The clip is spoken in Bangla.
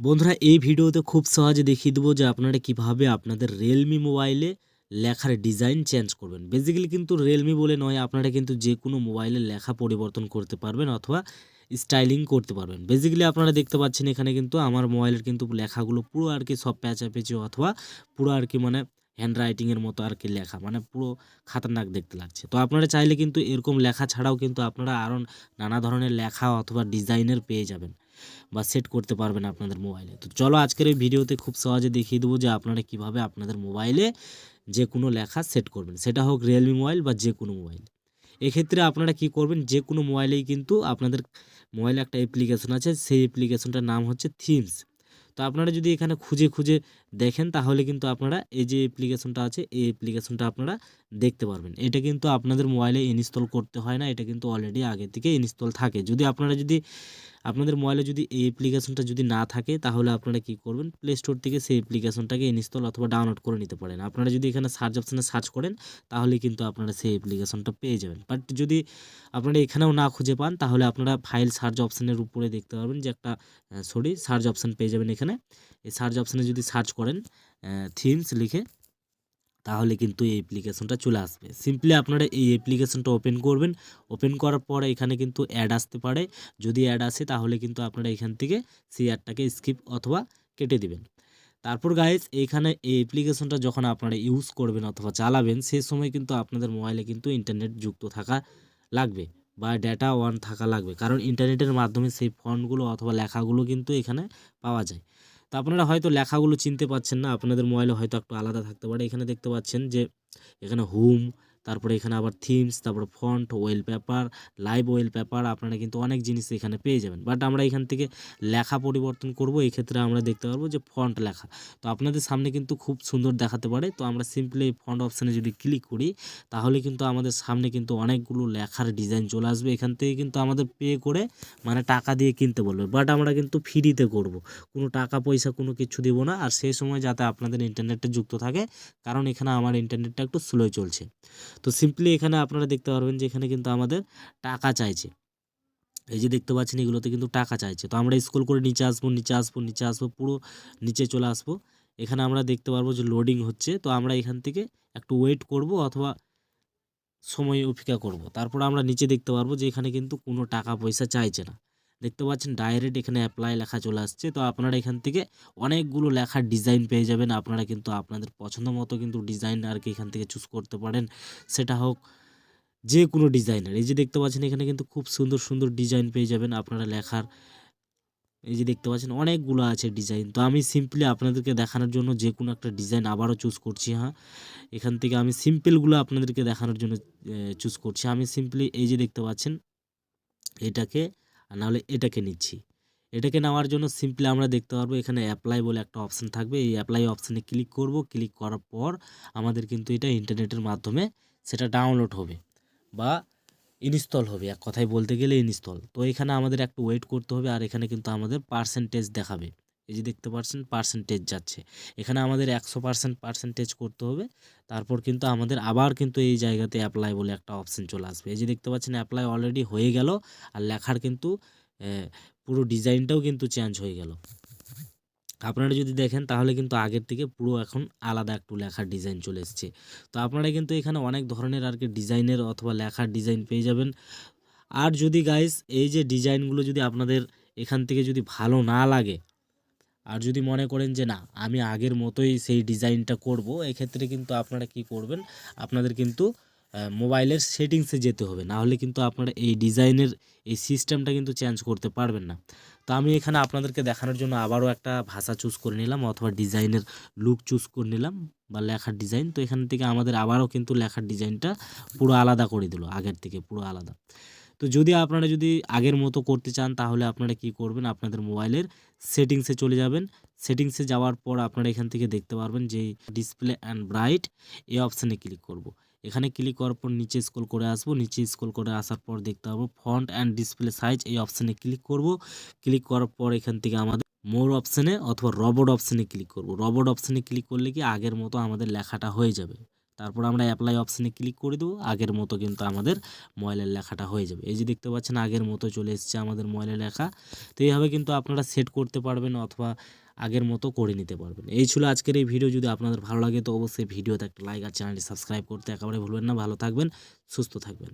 বন্ধুরা, এই ভিডিওতে খুব সহজে দেখিয়ে দেবো যে আপনারা কীভাবে আপনাদের রিয়েলমি মোবাইলে লেখার ডিজাইন চেঞ্জ করবেন। বেসিক্যালি কিন্তু রিয়েলমি বলে নয়, আপনারা কিন্তু যে কোনো মোবাইলে লেখা পরিবর্তন করতে পারবেন অথবা স্টাইলিং করতে পারবেন। বেসিক্যালি আপনারা দেখতে পাচ্ছেন এখানে কিন্তু আমার মোবাইলের কিন্তু লেখাগুলো পুরো আর কি সব প্যাচাপেচি অথবা পুরো আর কি মানে হ্যান্ড রাইটিংয়ের মতো আর কি লেখা মানে পুরো খাতারনাক দেখতে লাগছে। তো আপনারা চাইলে কিন্তু এরকম লেখা ছাড়াও কিন্তু আপনারা আরও নানা ধরনের লেখা অথবা ডিজাইনের পেয়ে যাবেন। বা সেট করতে পারবেন আপনাদের মোবাইলে তো চলো আজকের এই ভিডিওতে খুব সহজে দেখিয়ে দেবো যে আপনারা কীভাবে আপনাদের মোবাইলে যে কোনো লেখা সেট করবেন। সেটা হোক রিয়েলমি মোবাইল বা যে কোনো মোবাইল এক্ষেত্রে আপনারা কি করবেন যে কোনো মোবাইলেই কিন্তু আপনাদের মোবাইলে একটা অ্যাপ্লিকেশন আছে, সেই অ্যাপ্লিকেশনটার নাম হচ্ছে থিমস তো আপনারা যদি এখানে খুঁজে খুঁজে দেখেন, তাহলে কিন্তু আপনারা এই যে অ্যাপ্লিকেশনটা আছে, এই অ্যাপ্লিকেশনটা আপনারা দেখতে পারবেন। এটা কিন্তু আপনাদের মোবাইলে ইনস্টল করতে হয় না, এটা কিন্তু অলরেডি আগে থেকে ইনস্টল থাকে। যদি আপনারা যদি আপনাদের মোবাইলে যদি এই অ্যাপ্লিকেশনটা যদি না থাকে, তাহলে আপনারা কি করবেন? প্লে স্টোর থেকে সেই অ্যাপ্লিকেশনটাকে ইনস্টল অথবা ডাউনলোড করে নিতে পারেন। আপনারা যদি এখানে সার্চ অপশানে সার্চ করেন, তাহলে কিন্তু আপনারা সেই অ্যাপ্লিকেশনটা পেয়ে যাবেন। বাট যদি আপনারা এখানেও না খুঁজে পান, তাহলে আপনারা ফাইল সার্চ অপশানের উপরে দেখতে পারবেন যে একটা সরি সার্চ অপশান পেয়ে যাবেন এখানে। এই সার্চ অপশানে যদি সার্চ করেন থিমস লিখে তাহলে কিন্তু এই অ্যাপ্লিকেশনটা চলে আসবে। সিম্পলি আপনারা এই অ্যাপ্লিকেশনটা ওপেন করবেন। ওপেন করার পর এখানে কিন্তু অ্যাড আসতে পারে। যদি অ্যাড আসে, তাহলে কিন্তু আপনারা এখান থেকে সেই অ্যাডটাকে স্কিপ অথবা কেটে দিবেন। তারপর গাইজ এইখানে এই অ্যাপ্লিকেশনটা যখন আপনারা ইউজ করবেন অথবা চালাবেন সেই সময় কিন্তু আপনাদের মোবাইলে কিন্তু ইন্টারনেট যুক্ত থাকা লাগবে বা ডেটা অন থাকা লাগবে। কারণ ইন্টারনেটের মাধ্যমে সেই ফন্টগুলো অথবা লেখাগুলো কিন্তু এখানে পাওয়া যায়। তো আপনারা হয়তো লেখাগুলো চিনতে পারছেন না, আপনাদের মোবাইলে হয়তো একটু আলাদা থাকতে পারে। এখানে দেখতে পাচ্ছেন যে, এখানে হুম তারপরে এখানে আবার থিমস তারপরে font wallpaper live wallpaper আপনারা কিন্তু অনেক জিনিস এখানে পেয়ে যাবেন। বাট আমরা এখান থেকে লেখা পরিবর্তন করব এই ক্ষেত্রে আমরা দেখতে পারব যে ফন্ট লেখা। তো আপনাদের সামনে কিন্তু খুব সুন্দর দেখাতে পারে। তো আমরা সিম্পলি এই ফন্ট অপশানে যদি ক্লিক করি, তাহলে কিন্তু আমাদের সামনে কিন্তু অনেকগুলো লেখার ডিজাইন চলে আসবে। এখান থেকে কিন্তু আমাদের পে করে মানে টাকা দিয়ে কিনতে বলবে। বাট আমরা কিন্তু ফ্রিতে করব। কোনো টাকা, পয়সা কোনো কিছু দিব না। আর সেই সময় যাতে আপনাদের ইন্টারনেটটা যুক্ত থাকে। কারণ এখানে আমার ইন্টারনেটটা একটু স্লো চলছে। তো সিম্পলি এখানে আপনারা দেখতে পারবেন যে এখানে কিন্তু আমাদের টাকা চাইছে। এই যে দেখতে পাচ্ছেন এগুলোতে কিন্তু টাকা চাইছে। তো আমরা স্কুল করে নিচে আসব নিচে আসব নিচে আসব, পুরো নিচে চলে আসব। এখানে আমরা দেখতে পারব যে লোডিং হচ্ছে। তো আমরা এখান থেকে একটু ওয়েট করব অথবা সময় অপেক্ষা করব। তারপর আমরা নিচে দেখতে পারব যে এখানে কিন্তু কোনো টাকা পয়সা চাইছে না। দেখতে পাচ্ছেন ডাইরেক্ট এখানে অ্যাপ্লাই লেখা চলে আসছে। তো আপনারা এখান থেকে অনেকগুলো লেখার ডিজাইন পেয়ে যাবেন। আপনারা কিন্তু আপনাদের পছন্দ মতো কিন্তু ডিজাইন আর কি এখান থেকে চুজ করতে পারেন। সেটা হোক যে কোনো ডিজাইনের এই যে দেখতে পাচ্ছেন এখানে কিন্তু খুব সুন্দর সুন্দর ডিজাইন পেয়ে যাবেন আপনারা লেখার। এই যে দেখতে পাচ্ছেন অনেকগুলো আছে ডিজাইন তো আমি সিম্পলি আপনাদেরকে দেখানোর জন্য যে কোনো একটা ডিজাইন আবারও চুজ করছি হ্যাঁ। এখান থেকে আমি সিম্পলগুলো আপনাদেরকে দেখানোর জন্য চুজ করছি। আমি সিম্পলি এই যে দেখতে পাচ্ছেন এটাকে আর নাহলে এটাকে নিচ্ছি। এটাকে নেওয়ার জন্য সিম্পলি আমরা দেখতে পারব এখানে অ্যাপ্লাই বলে একটা অপশান থাকবে। এই অ্যাপ্লাই অপশানে ক্লিক করব। ক্লিক করার পর আমাদের কিন্তু এটা ইন্টারনেটের মাধ্যমে সেটা ডাউনলোড হবে বা ইনস্টল হবে। এক কথায় বলতে গেলে ইনস্টল তো এখানে আমাদের একটু ওয়েট করতে হবে আর এখানে কিন্তু আমাদের পার্সেন্টেজ দেখাবে। এই যে দেখতে পাচ্ছেন পার্সেন্টেজ যাচ্ছে। এখানে আমাদের একশো পার্সেন্ট পার্সেন্টেজ করতে হবে। তারপর কিন্তু আমাদের আবার কিন্তু এই জায়গাতে অ্যাপ্লাই বলে একটা অপশান চলে আসবে। এই যে দেখতে পাচ্ছেন অ্যাপ্লাই অলরেডি হয়ে গেল আর লেখার কিন্তু পুরো ডিজাইনটাও কিন্তু চেঞ্জ হয়ে গেল। আপনারা যদি দেখেন তাহলে কিন্তু আগের থেকে পুরো এখন আলাদা একটু লেখার ডিজাইন চলে এসছে। তো আপনারা কিন্তু এখানে অনেক ধরনের আর কি ডিজাইনের অথবা লেখার ডিজাইন পেয়ে যাবেন। আর যদি গাইস এই যে ডিজাইনগুলো যদি আপনাদের এখান থেকে যদি ভালো না লাগে আর যদি মনে করেন যে না, আমি আগের মতোই সেই ডিজাইনটা করব, এক্ষেত্রে কিন্তু আপনারা কি করবেন? আপনাদের কিন্তু মোবাইলের সেটিংসে যেতে হবে। না হলে কিন্তু আপনারা এই ডিজাইনের এই সিস্টেমটা কিন্তু চেঞ্জ করতে পারবেন না। তো আমি এখানে আপনাদেরকে দেখানোর জন্য আবারও একটা ভাষা চুজ করে নিলাম, অথবা ডিজাইনের লুক চুজ করে নিলাম, বা লেখার ডিজাইন। তো এখান থেকে আমাদের আবারও কিন্তু লেখার ডিজাইনটা পুরো আলাদা করে দিল, আগের থেকে পুরো আলাদা। তো যদি আপনারা যদি আগের মতো করতে চান, তাহলে আপনারা কি করবেন? আপনাদের মোবাইলের সেটিংসে চলে যাবেন। সেটিংসে যাওয়ার পর আপনারা এখান থেকে দেখতে পারবেন যে ডিসপ্লে অ্যান্ড ব্রাইট এই অপশানে ক্লিক করব। এখানে ক্লিক করার পর নিচে স্ক্রল করে আসব। নিচে স্ক্রল করে আসার পর দেখতে পাবো ফন্ট অ্যান্ড ডিসপ্লে সাইজ এই অপশানে ক্লিক করব। ক্লিক করার পর এখান থেকে আমাদের মোর অপশানে অথবা রবট অপশানে ক্লিক করব। রবট অপশানে ক্লিক করলে কি আগের মতো আমাদের লেখাটা হয়ে যাবে। তারপর আমরা অ্যাপ্লাই অপশানে ক্লিক করে দেবো, আগের মতো কিন্তু আমাদের ময়লার লেখাটা হয়ে যাবে। এই যে দেখতে পাচ্ছেন, আগের মতো চলে এসছে আমাদের ময়লা লেখা। তো এইভাবে কিন্তু আপনারা সেট করতে পারবেন অথবা আগের মতো করে নিতে পারবেন। এই ছিল আজকের এই ভিডিও যদি আপনাদের ভালো লাগে তো অবশ্যই ভিডিওতে একটা লাইক আর চ্যানেলটি সাবস্ক্রাইব করতে একেবারে ভুলবেন না। ভালো থাকবেন, সুস্থ থাকবেন।